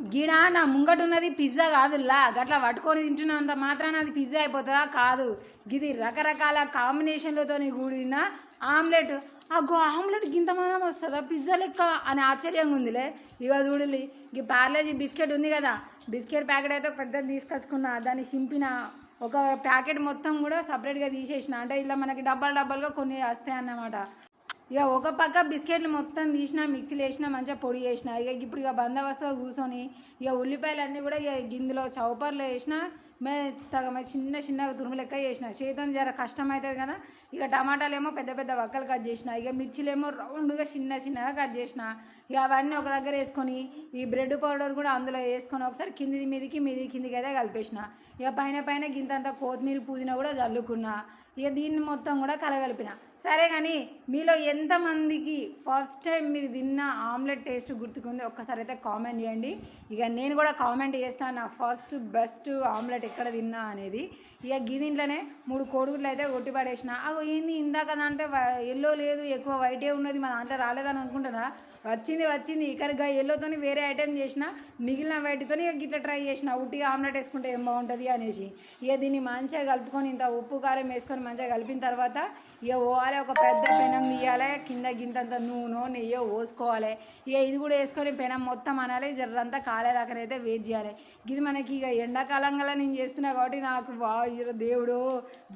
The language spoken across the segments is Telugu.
గిడ నా ముంగట ఉన్నది పిజ్జా కాదులా గట్లా పట్టుకొని తింటున్నంత మాత్రాన అది పిజ్జా అయిపోతుందా? కాదు. ఇది రకరకాల కాంబినేషన్లతో కూడిన ఆమ్లెట్. అగ్గో ఆమ్లెట్ గింత మనం వస్తుందా? పిజ్జా లెక్క అని ఆశ్చర్యంగా ఉందిలే. ఇక చూడలి ఈ పార్లేజీ బిస్కెట్ ఉంది కదా. బిస్కెట్ ప్యాకెట్ అయితే పెద్దది తీసుకొచ్చుకున్నా. దాన్ని చింపిన ఒక ప్యాకెట్ మొత్తం కూడా సపరేట్గా తీసేసిన. అంటే ఇలా మనకి డబ్బాలు డబ్బాలుగా కొన్ని వస్తాయి అన్నమాట ఇక ఒక పక్క బిస్కెట్లు మొత్తం తీసిన మిక్సీలు వేసిన మంచిగా పొడి చేసిన. ఇక ఇప్పుడు ఇక బందోబస్తుగా కూర్చొని ఇక ఉల్లిపాయలు అన్నీ కూడా ఇక గిందులో చౌపర్లో వేసిన మెత్తగా మరి చిన్న చిన్నగా తురుము లెక్క చేసిన. చేతితో జర కష్టం అవుతుంది కదా. ఇక టమాటాలు ఏమో పెద్ద పెద్ద వక్కలు కట్ చేసిన. ఇక మిర్చిలేమో రౌండ్గా చిన్న చిన్నగా కట్ చేసిన. ఇక అవన్నీ ఒక దగ్గర వేసుకొని ఈ బ్రెడ్ పౌడర్ కూడా అందులో వేసుకొని ఒకసారి కింది మీదికి మీది కిందికి అయితే కలిపేసిన. ఇక పైన పైన గింతంత కొత్తిమీర పుదీనా కూడా చల్లుకున్నా. ఇక దీన్ని మొత్తం కూడా కలగలిపిన. సరే కానీ మీలో ఎంతమందికి ఫస్ట్ టైం మీరు తిన్న ఆమ్లెట్ టేస్ట్ గుర్తుకుంది? ఒక్కసారి అయితే కామెంట్ చేయండి. ఇక నేను కూడా కామెంట్ చేస్తాను. నా ఫస్ట్ బెస్ట్ ఆమ్లెట్ ఎక్కడ తిన్నా అనేది. ఇక గిదింట్లోనే మూడు కోడుగుడ్లు అయితే కొట్టి పడేసిన. అవి ఏంది ఇందాక అంటే ఎల్లో లేదు ఎక్కువ వైటే ఉన్నది మా దాంట్లో రాలేదని అనుకుంటున్నా వచ్చింది వచ్చింది. ఇక్కడ ఎల్లోతోని వేరే ఐటెం చేసిన మిగిలిన వాటితోని ఇక గిట్ల ట్రై చేసిన. ఉట్టిగా ఆమ్లెట్ వేసుకుంటే ఏం బాగుంటుంది అనేసి. ఇక దీన్ని మంచిగా కలుపుకొని ఇంత ఉప్పు కారం వేసుకొని మంచిగా కలిపిన తర్వాత ఇక పోవాలి ఒక పెద్ద పెనం తీయాలి కింద గింతంత నూనె నెయ్యో పోసుకోవాలి. ఇక ఇది కూడా వేసుకొని పెనం మొత్తం అనాలి. జర్రంతా కాలేదాకనైతే వెయిట్ చేయాలి. ఇది మనకి ఇక ఎండాకాలం గల నేను చేస్తున్నా కాబట్టి నాకు వాడు దేవుడు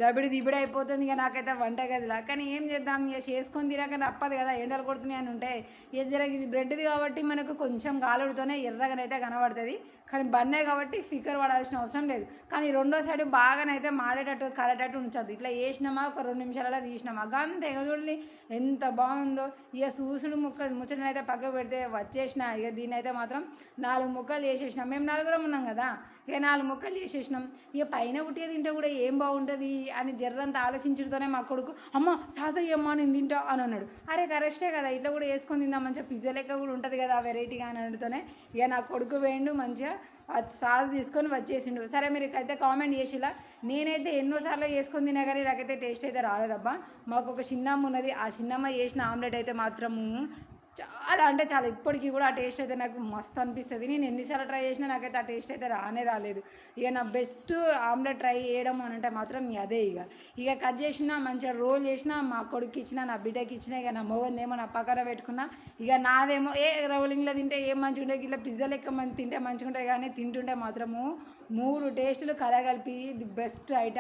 దబిడి దిబిడి అయిపోతుంది ఇక నాకైతే వంట గదిలా. కానీ ఏం చేద్దాం ఇక చేసుకొని తినాక తప్పదు కదా ఎండలు కొడుతున్నాయి అని ఉంటే. ఏం జర ఇది బ్రెడ్ది కాబట్టి మనకు కొంచెం గాలుడితోనే ఎర్రగానైతే కనబడుతుంది. కానీ బన్నే కాబట్టి ఫికర్ పడాల్సిన అవసరం లేదు. కానీ రెండో సైడ్ బాగానైతే మాడేటట్టు కలేటట్టు ఉంచదు. ఇట్లా వేసినామా ఒక రెండు నిమిషాలలో తీసినామా. అంతే చూడండి ఎంత బాగుందో. ఇక సూసుడు ముక్క ముచ్చటనైతే పక్క పక్కకు పెడితే వచ్చేసిన. ఇక దీన్ని అయితే మాత్రం నాలుగు ముక్కలు వేసేసినాం మేము నలుగురం ఉన్నాం కదా. ఇక నాలుగు ముక్కలు చేసేసినాం. ఇక పైన ఉట్టిగా తింటే కూడా ఏం బాగుంటుంది అని జర్రంతా ఆలోచించడంతోనే మా కొడుకు అమ్మ సాస అమ్మ నేను తింటా అని అన్నాడు. అరే కరెక్టే కదా ఇట్లా కూడా వేసుకొని తిందాం మంచిగా పిజ్జా లెక్క కూడా ఉంటుంది కదా వెరైటీగా అని అనడంతోనే ఇక నా కొడుకు వేయండు మంచిగా సాస్ తీసుకొని వచ్చేసిండు. సరే మీరు అయితే కామెంట్ చేసిలా నేనైతే ఎన్నోసార్లు చేసుకొని తినా కానీ నాకైతే టేస్ట్ అయితే రాలేదబ్బా. మాకు ఒక చిన్నమ్మ ఉన్నది ఆ చిన్నమ్మ చేసిన ఆమ్లెట్ అయితే మాత్రము చాలా అంటే చాలా ఇప్పటికీ కూడా ఆ టేస్ట్ అయితే నాకు మస్తు అనిపిస్తుంది. నేను ఎన్నిసార్లు ట్రై చేసినా నాకైతే ఆ టేస్ట్ అయితే రానే రాలేదు. ఇక నా బెస్ట్ ఆమ్లెట్ ట్రై చేయడం అని అంటే మాత్రం అదే ఇక. ఇక కట్ చేసినా మంచిగా రోల్ చేసినా మా కొడుకు ఇచ్చిన నా బిడ్డకి ఇచ్చిన ఇక నా మొగందేమో నా పక్కన పెట్టుకున్నా ఇక నాదేమో ఏ రోలింగ్లో తింటే ఏం మంచిగా ఉంటాయి ఇట్లా పిజ్జా లెక్క మంది తింటే మంచిగా ఉంటాయి కానీ తింటుంటే మాత్రము మూడు టేస్టులు కలగలిపి ది బెస్ట్ ఐటమ్